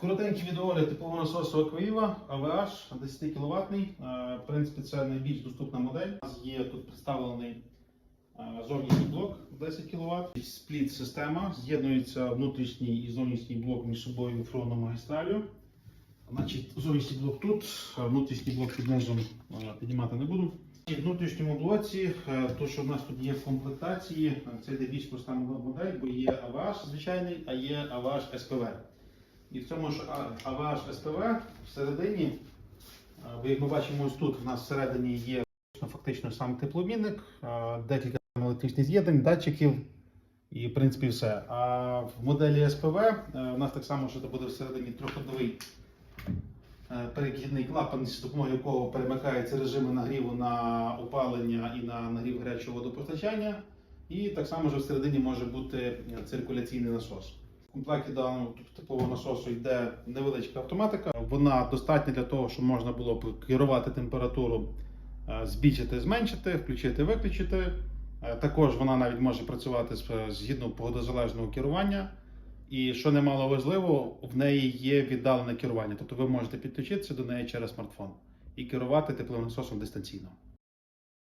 Коротенький відеогляд типового насосу Aquaviva AVH 10 кВт. В принципі, це найбільш доступна модель. У нас є тут представлений е, зовнішній блок 10 кВт. Спліт система. З'єднується внутрішній і зовнішній блок між собою фронтом магістралю. Значить, зовнішній блок тут, внутрішній блок під низом е, піднімати не буду. І в внутрішньому блоці, е, то, що в нас тут є в комплектації, це йде більш проста модель, бо є AVH звичайний, а є AVH SPV. І в цьому ж А- AVH SPV всередині, е, як ми бачимо, ось тут в нас всередині є фактично сам теплообмінник, е, декілька електричних з'єднань, датчиків і в принципі все. А в моделі е, у нас так само, що це буде всередині трьохходовий е, перехідний клапан, з допомогою якого перемикаються режими нагріву на опалення і на нагрів гарячого водопостачання. І так само ж всередині може бути е, циркуляційний насос. Комплекті даного типового насосу йде невеличка автоматика. Вона достатня для того, щоб можна було керувати температуру, е, збільшити, зменшити, включити, виключити. Е, Також вона навіть може працювати згідно погодозалежного керування. І що немало важливо, в неї є віддалене керування. Тобто ви можете підключитися до неї через смартфон і керувати тепловим насосом дистанційно.